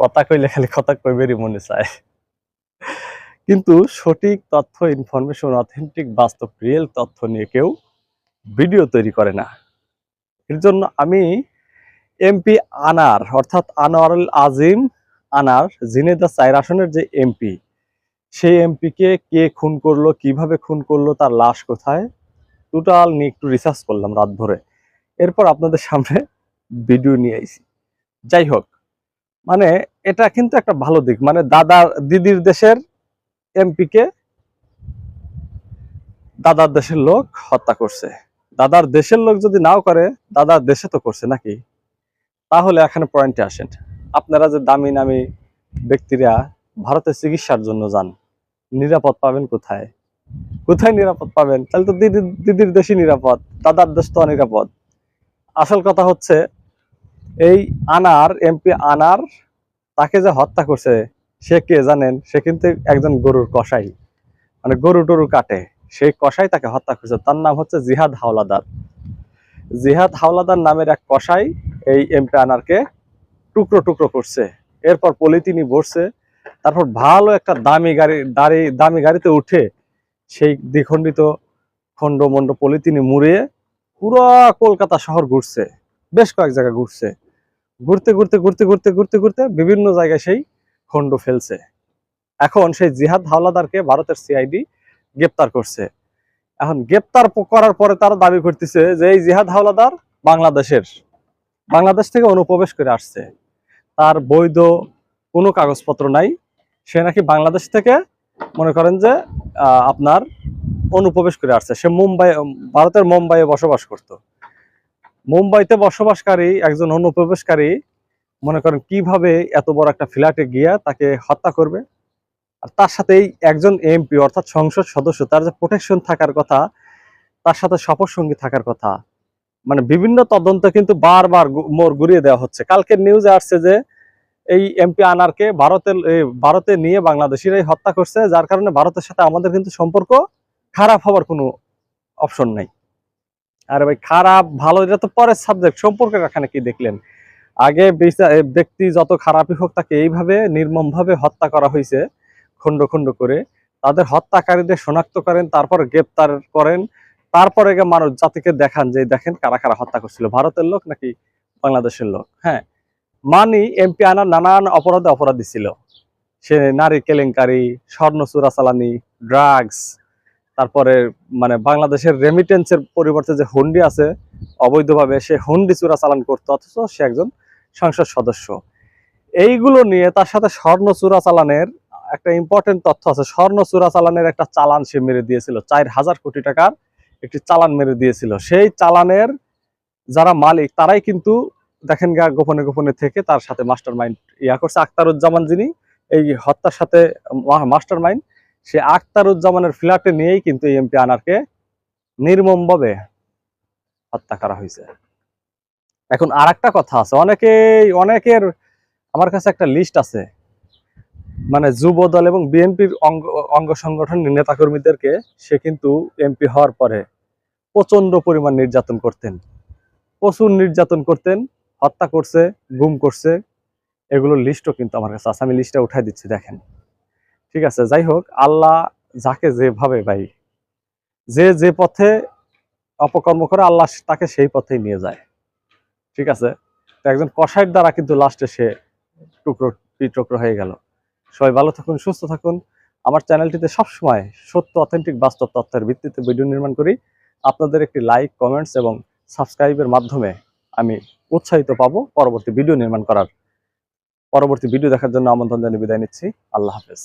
কথা কইলে খালি কথা কইবেরই মনে চায়। কিন্তু সঠিক তথ্য ইনফরমেশন অথেন্টিক বাস্তব রিয়েল তথ্য নিয়ে কেউ ভিডিও তৈরি করে না। এর জন্য আমি এমপি আনার, অর্থাৎ আনোয়ারুল আজিম আনার জিনেদা চাইর আসনের যে এমপি সেই এমপিকে কে খুন করল, কীভাবে খুন করল, তার লাশ কোথায়? টোটাল নিয়ে একটু রিসার্চ করলাম রাত ভরে। এরপর আপনাদের সামনে ভিডিও নিয়ে আইছি। যাই হোক মানে এটা কিন্তু একটা ভালো দিক। মানে দাদার দিদির দেশের এমপিকে দাদার দেশের লোক হত্যা করছে। দাদার দেশের লোক যদি নাও করে দাদার দেশে তো করছে নাকি? তাহলে এখানে পয়েন্টে আসেন। আপনারা যে দামি নামি ব্যক্তিরা ভারতে চিকিৎসার জন্য যান। নিরাপদ পাবেন কোথায়? কোথায় নিরাপদ পাবেন? তাহলে তো দিদির দিদির দেশই নিরাপদ, দাদার দেশ তো অনিরাপদ। আসল কথা হচ্ছে এই আনার, এমপি আনার, তাকে যে হত্যা করছে, সে কে জানেন? সে কিন্তু একজন গরুর কসাই। মানে গরু টরু কাটে। সেই কসাই তাকে হত্যা করছে। তার নাম হচ্ছে জিহাদ হাওলাদার। জিহাদ হাওলাদার নামের এক কসাই এই এমপি আনারকে টুকরো টুকরো করছে। এরপর পলিথিনি বসছে তারপর ভালো একটা দামি গাড়ি, দাঁড়ি, দামি গাড়িতে উঠে সেই দ্বিখণ্ডিত খণ্ডমণ্ড পলিথিনি মুড়িয়ে পুরো কলকাতা শহর ঘুরছে। বেশ কয়েক জায়গায় ঘুরছে। ঘুরতে ঘুরতে ঘুরতে ঘুরতে ঘুরতে ঘুরতে বিভিন্ন জায়গায় সেই খণ্ড ফেলছে। এখন সেই জিহাদ হাওলাদারকে ভারতের সিআইডি গ্রেপ্তার করছে। এখন গ্রেপ্তার করার পরে তারা দাবি করতেছে যে এই জিহাদ হাওলাদার বাংলাদেশের, বাংলাদেশ থেকে অনুপ্রবেশ করে আসছে। তার বৈধ কোনো কাগজপত্র নাই। সে নাকি বাংলাদেশ থেকে মনে করেন যে আপনার অনুপ্রবেশ করে আসছে। সে মুম্বাই, ভারতের মুম্বাইয়ে বসবাস করত। মুম্বাইতে বসবাসকারী একজন অনুপ্রবেশকারী মনে করেন কীভাবে এত বড় একটা ফ্ল্যাটে গিয়া তাকে হত্যা করবে? আর তার সাথে এই একজন এমপি অর্থাৎ সংসদ সদস্য, তার যে প্রোটেকশন থাকার কথা, তার সাথে সফর সঙ্গী থাকার কথা মানে বিভিন্ন তদন্ত কিন্তু বারবার মোড় ঘুরিয়ে দেওয়া হচ্ছে। কালকে নিউজে আসছে যে, এই এমপি আনারকে ভারতের ভারতে নিয়ে বাংলাদেশিরাই হত্যা করছে, যার কারণে ভারতের সাথে আমাদের কিন্তু সম্পর্ক খারাপ হওয়ার কোনো অপশন নাই। আরে ভাই, খারাপ, ভালো, এটা তো পরের সাবজেক্ট সম্পর্কের এখানে কি দেখলেন? আগে ব্যক্তি যত খারাপই হোক তাকে এইভাবে নির্মমভাবে হত্যা করা হয়েছে, খণ্ড খণ্ড করে। তাদের হত্যাকারীদের শনাক্ত করেন, তারপর গ্রেপ্তার করেন, তারপরে মানুষ জাতিকে দেখান যে, দেখেন কারা কারা হত্যা করছিল, ভারতের লোক নাকি বাংলাদেশের লোক? হ্যাঁ মানি এমপি আনার নানান অপরাধে অপরাধী ছিল। সে নারী কেলেঙ্কারি, স্বর্ণ চোরাচালানি ড্রাগস তারপরে মানে বাংলাদেশের রেমিটেন্সের পরিবর্তে যে হুন্ডি আছে, অবৈধভাবে সে হুন্ডি চোরাচালান করতো, অথচ সে একজন সংসদ সদস্য। এইগুলো নিয়ে তার সাথে স্বর্ণ চোরাচালানের একটা ইম্পর্টেন্ট তথ্য আছে। স্বর্ণ চোরাচালানের একটা চালান সে মেরে দিয়েছিল। চার হাজার কোটি টাকার একটি চালান মেরে দিয়েছিল। সেই চালানের যারা মালিক, তারাই কিন্তু দেখেন গা, গোপনে গোপনে থেকে তার সাথে মাস্টার মাইন্ড ইয়া করছে। আক্তারুজ্জামান যিনি, এই হত্যার সাথে মাস্টার মাইন্ড সে আক্তারুজ্জামানের ফ্ল্যাটে নিয়েই কিন্তু এমপি আনারকে নির্মমভাবে হত্যা করা হয়েছে। এখন আর কথা আছে, অনেকেই, অনেকের আমার কাছে একটা লিস্ট আছে। মানে যুব দল এবং বিএনপির অঙ্গ অঙ্গ সংগঠন নেতাকর্মীদেরকে সে কিন্তু এমপি হওয়ার পরে প্রচণ্ড পরিমাণ নির্যাতন করতেন। প্রচুর নির্যাতন করতেন, হত্যা করছে, গুম করছে। এগুলোর লিস্টও কিন্তু আমার কাছে আছে। আমি লিস্টটা উঠাই দিচ্ছি, দেখেন। ঠিক আছে, যাই হোক, আল্লাহ যাকে যেভাবে ভাই, যে যে পথে অপকর্ম করে আল্লাহ তাকে সেই পথেই নিয়ে যায়, ঠিক আছে? একজন কসাইয়ের দ্বারা কিন্তু লাস্টে সে টুকরো টুকরো হয়ে গেল। সবাই ভালো থাকুন, সুস্থ থাকুন। আমার চ্যানেলটিতে সবসময় সত্য অথেন্টিক বাস্তব তথ্যের ভিত্তিতে ভিডিও নির্মাণ করি। আপনাদের একটি লাইক কমেন্টস এবং সাবস্ক্রাইবের মাধ্যমে আমি উৎসাহিত পাবো পরবর্তী ভিডিও নির্মাণ করার। পরবর্তী ভিডিও দেখার জন্য আমন্ত্রণ জানিয়ে বিদায় নিচ্ছি। আল্লাহ হাফেজ।